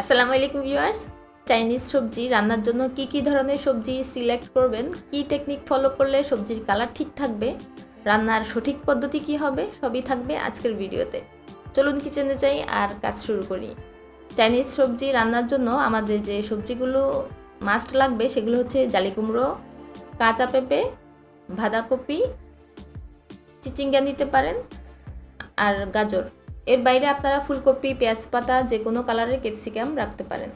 আসসালামু আলাইকুম viewers. Chinese সবজি রান্নার জন্য কি কি ধরনের সবজি সিলেক্ট করবেন? কি টেকনিক ফলো করলে সবজির কালার ঠিক থাকবে? রান্নার সঠিক পদ্ধতি কি হবে? সবই থাকবে আজকের ভিডিওতে। চলুন কিচেনে যাই আর কাজ শুরু করি। চাইনিজ সবজি রান্নার জন্য আমাদের যে সবজিগুলো মাস্ট লাগবে সেগুলো হচ্ছে জালি কুমড়ো, কাঁচা পেঁপে, বাঁধাকপি, চিচিঙ্গা নিতে পারেন, আর গাজর। এর বাইরে আপনারা ফুলকপি পেঁয়াজ পাতা যে কোনো কালারের ক্যাপসিকাম রাখতে পারেন।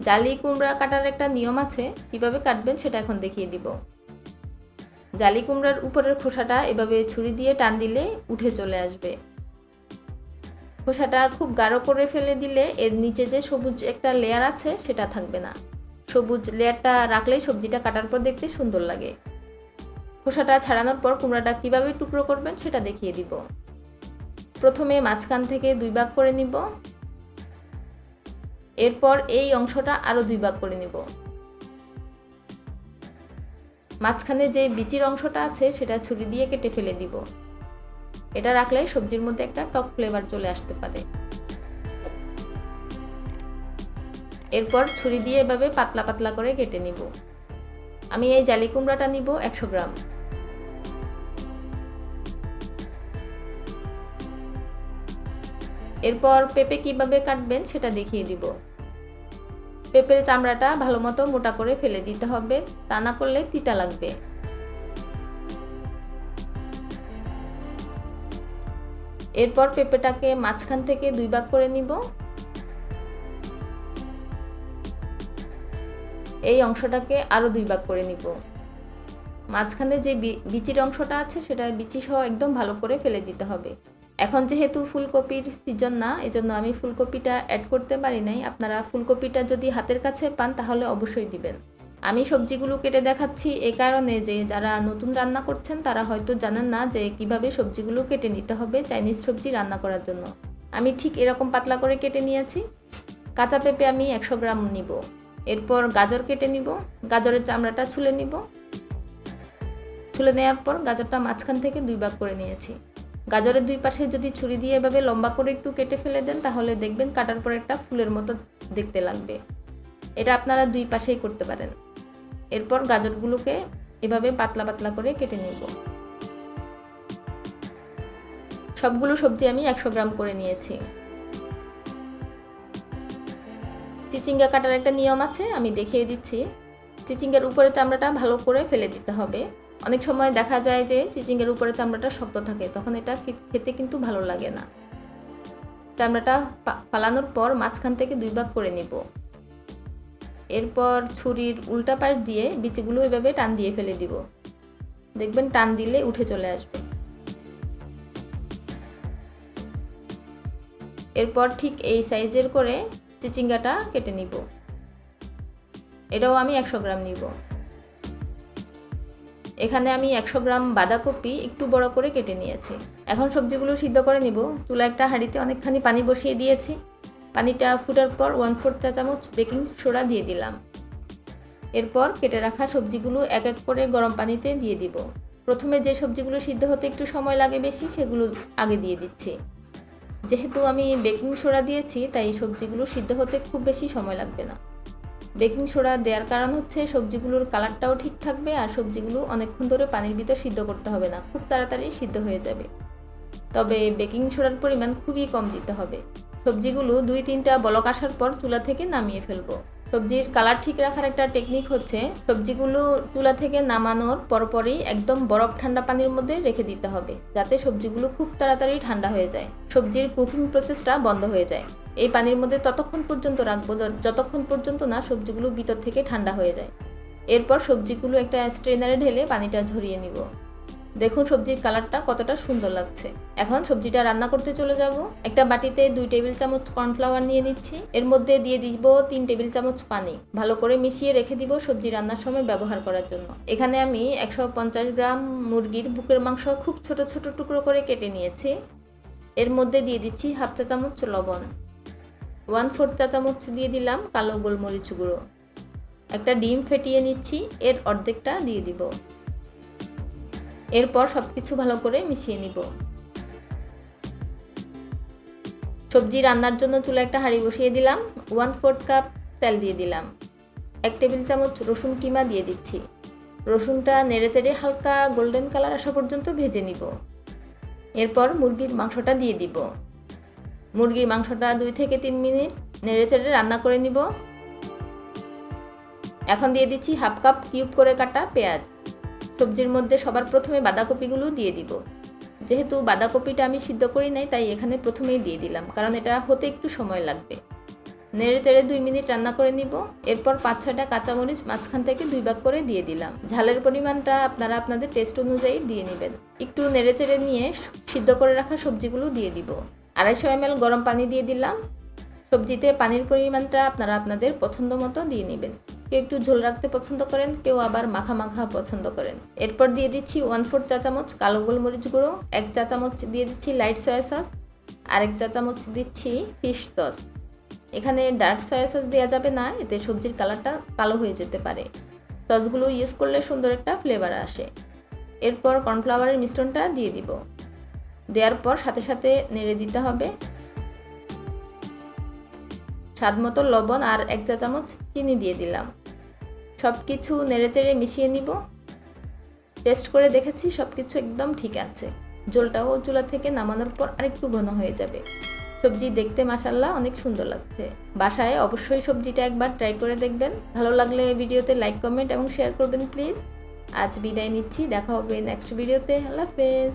জালি কুমড়া কাটার একটা নিয়ম আছে, কীভাবে কাটবেন সেটা এখন দেখিয়ে দিব। জালি কুমড়ার উপরের খোসাটা এভাবে ছুরি দিয়ে টান দিলে উঠে চলে আসবে। খোসাটা খুব গাঢ় করে ফেলে দিলে এর নিচে যে সবুজ একটা লেয়ার আছে সেটা থাকবে না। সবুজ লেয়ারটা রাখলেই সবজিটা কাটার পর দেখতে সুন্দর লাগে। খোসাটা ছাড়ানোর পর কুমড়াটা কীভাবে টুকরো করবেন সেটা দেখিয়ে দিব। প্রথমে মাঝখান থেকে দুই ভাগ করে নিব। এরপর এই অংশটা আরও দুই ভাগ করে নিব। মাঝখানে যে বিচির অংশটা আছে, সেটা ছুরি দিয়ে কেটে ফেলে দিব। এটা রাখলে সবজির মধ্যে একটা টক ফ্লেভার চলে আসতে পারে। এরপর ছুরি দিয়ে এভাবে পাতলা পাতলা করে কেটে নিব। আমি এই জালি কুমড়াটা নিব একশো গ্রাম। এরপর পেঁপে কীভাবে কাটবেন সেটা দেখিয়ে দিব। পেঁপের চামড়াটা ভালো মতো মোটা করে ফেলে দিতে হবে, তা না করলে তিতা লাগবে। এরপর পেঁপেটাকে মাঝখান থেকে দুই ভাগ করে নিব। এই অংশটাকে আরও দুই ভাগ করে নিব। মাঝখানে যে বিচির অংশটা আছে সেটা বিচি সহ একদম ভালো করে ফেলে দিতে হবে। এখন যেহেতু ফুলকপির সিজন না, এজন্য আমি ফুলকপিটা অ্যাড করতে পারি নাই। আপনারা ফুলকপিটা যদি হাতের কাছে পান, তাহলে অবশ্যই দিবেন। আমি সবজিগুলো কেটে দেখাচ্ছি এ কারণে যে যারা নতুন রান্না করছেন, তারা হয়তো জানেন না যে কীভাবে সবজিগুলো কেটে নিতে হবে চাইনিজ সবজি রান্না করার জন্য। আমি ঠিক এরকম পাতলা করে কেটে নিয়েছি। কাঁচা পেঁপে আমি একশো গ্রাম নিব। এরপর গাজর কেটে নিব। গাজরের চামড়াটা ছুলে নিব। ছুলে নেওয়ার পর গাজরটা মাঝখান থেকে দুই ভাগ করে নিয়েছি। গাজরের দুই পাশে যদি ছুরি দিয়ে এভাবে লম্বা করে একটু কেটে ফেলে দেন, তাহলে দেখবেন কাটার পর একটা ফুলের মতো দেখতে লাগবে। এটা আপনারা দুই পাশেই করতে পারেন। এরপর গাজরগুলোকে এভাবে পাতলা পাতলা করে কেটে নেব। সবগুলো সবজি আমি একশো গ্রাম করে নিয়েছি। চিচিঙ্গা কাটার একটা নিয়ম আছে, আমি দেখিয়ে দিচ্ছি। চিচিঙ্গার উপরে চামড়াটা ভালো করে ফেলে দিতে হবে। অনেক সময় দেখা যায় যে চিচিংয়ের উপরে চামড়াটা শক্ত থাকে, তখন এটা খেতে কিন্তু ভালো লাগে না। চামড়াটা ফালানোর পর মাঝখান থেকে দুই ভাগ করে নিব। এরপর ছুরির উল্টা পাশ দিয়ে বিচিগুলো এভাবে টান দিয়ে ফেলে দিব। দেখবেন টান দিলে উঠে চলে আসবে। এরপর ঠিক এই সাইজের করে চিচিঙ্গাটা কেটে নিব। এটাও আমি একশো গ্রাম নিব। এখানে আমি একশো গ্রাম বাঁধাকপি একটু বড় করে কেটে নিয়েছি। এখন সবজিগুলো সিদ্ধ করে নিব। চুলা একটা হাঁড়িতে অনেকখানি পানি বসিয়ে দিয়েছি। পানিটা ফুটার পর ওয়ান ফোর্থ চা চামচ বেকিং সোডা দিয়ে দিলাম। এরপর কেটে রাখা সবজিগুলো এক এক করে গরম পানিতে দিয়ে দিব। প্রথমে যে সবজিগুলো সিদ্ধ হতে একটু সময় লাগে বেশি, সেগুলো আগে দিয়ে দিচ্ছি। যেহেতু আমি বেকিং সোডা দিয়েছি, তাই সবজিগুলো সিদ্ধ হতে খুব বেশি সময় লাগবে না। বেকিং সোডা দেওয়ার কারণ হচ্ছে সবজিগুলোর কালারটাও ঠিক থাকবে আর সবজিগুলো অনেকক্ষণ ধরে পানির ভিতর সিদ্ধ করতে হবে না, খুব তাড়াতাড়ি সিদ্ধ হয়ে যাবে। তবে বেকিং সোডার পরিমাণ খুবই কম দিতে হবে। সবজিগুলো দুই তিনটা বলক আসার পর চুলা থেকে নামিয়ে ফেলব। সবজির কালার ঠিক রাখার একটা টেকনিক হচ্ছে, সবজিগুলো চুলা থেকে নামানোর পরপরই একদম বরফ ঠান্ডা পানির মধ্যে রেখে দিতে হবে, যাতে সবজিগুলো খুব তাড়াতাড়ি ঠান্ডা হয়ে যায়। সবজির কুকিং প্রসেসটা বন্ধ হয়ে যায়। এই পানির মধ্যে ততক্ষণ পর্যন্ত রাখব যতক্ষণ পর্যন্ত না সবজিগুলো ভিতর থেকে ঠান্ডা হয়ে যায়। এরপর সবজিগুলো একটা স্ট্রেনারে ঢেলে পানিটা ঝরিয়ে নিব। দেখুন সবজির কালারটা কতটা সুন্দর লাগছে। এখন সবজিটা রান্না করতে চলে যাব। একটা বাটিতে দুই টেবিল চামচ কর্নফ্লাওয়ার নিয়ে নিচ্ছি। এর মধ্যে দিয়ে দিব তিন টেবিল চামচ পানি। ভালো করে মিশিয়ে রেখে দিব সবজি রান্নার সময় ব্যবহার করার জন্য। এখানে আমি একশো পঞ্চাশ গ্রাম মুরগির বুকের মাংস খুব ছোট ছোট টুকরো করে কেটে নিয়েছি। এর মধ্যে দিয়ে দিচ্ছি হাফ চা চামচ লবণ। ওয়ান ফোর চা চামচ দিয়ে দিলাম কালো গোলমরিচ গুঁড়ো। একটা ডিম ফেটিয়ে নিচ্ছি। এর অর্ধেকটা দিয়ে দিব। এরপর সব কিছু ভালো করে মিশিয়ে নিব। সবজি রান্নার জন্য চুলা একটা হাঁড়ি বসিয়ে দিলাম ওয়ান ফোর্থ কাপ তেল দিয়ে দিলাম, এক টেবিল চামচ রসুন কিমা দিয়ে দিচ্ছি। রসুনটা নেড়েচেড়ে হালকা গোল্ডেন কালার আসা পর্যন্ত ভেজে নিব। এরপর মুরগির মাংসটা দিয়ে দিব। মুরগির মাংসটা দুই থেকে তিন মিনিট নেড়েচেড়ে রান্না করে নিব। এখন দিয়ে দিচ্ছি হাফ কাপ কিউব করে কাটা পেঁয়াজ। সবজির মধ্যে সবার প্রথমে বাঁধাকপিগুলো দিয়ে দিব। যেহেতু বাঁধাকপিটা আমি সিদ্ধ করি নাই, তাই এখানে প্রথমেই দিয়ে দিলাম, কারণ এটা হতে একটু সময় লাগবে। নেড়ে চেড়ে দুই মিনিট রান্না করে নিব, এরপর পাঁচ ছয়টা কাঁচামরিচ মাঝখান থেকে দুই ভাগ করে দিয়ে দিলাম। ঝালের পরিমাণটা আপনারা আপনাদের টেস্ট অনুযায়ী দিয়ে নেবেন। একটু নেড়ে চেড়ে নিয়ে সিদ্ধ করে রাখা সবজিগুলো দিয়ে দিব। আড়াইশো এম গরম পানি দিয়ে দিলাম। সবজিতে পানির পরিমাণটা আপনারা আপনাদের পছন্দ মতো দিয়ে নেবেন। কেউ একটু ঝোল রাখতে পছন্দ করেন, কেউ আবার মাখা মাখা পছন্দ করেন। এরপর দিয়ে দিচ্ছি ওয়ান ফোর চা চামচ কালো গোলমরিচ গুঁড়ো, এক চা চামচ দিয়ে দিচ্ছি লাইট সয়া সস আর এক চা চামচ দিচ্ছি ফিশ সস এখানে ডার্ক সয়া সস দেওয়া যাবে না, এতে সবজির কালারটা কালো হয়ে যেতে পারে। সসগুলো ইউজ করলে সুন্দর একটা ফ্লেভার আসে। এরপর কর্নফ্লাওয়ারের মিশ্রণটা দিয়ে দিব। দেওয়ার পর সাথে সাথে নেড়ে দিতে হবে। স্বাদ মতো লবণ আর এক চা চামচ চিনি দিয়ে দিলাম। সব কিছু নেড়েচেড়ে মিশিয়ে নিব। টেস্ট করে দেখেছি সব কিছু একদম ঠিক আছে। জলটাও চুলা থেকে নামানোর পর আরেকটু ঘন হয়ে যাবে। সবজি দেখতে মাসাল্লাহ অনেক সুন্দর লাগছে। বাসায় অবশ্যই সবজিটা একবার ট্রাই করে দেখবেন। ভালো লাগলে ভিডিওতে লাইক, কমেন্ট এবং শেয়ার করবেন প্লিজ। আজ বিদায় নিচ্ছি। দেখা হবে নেক্সট ভিডিওতে। আল্লাহ হাফেজ।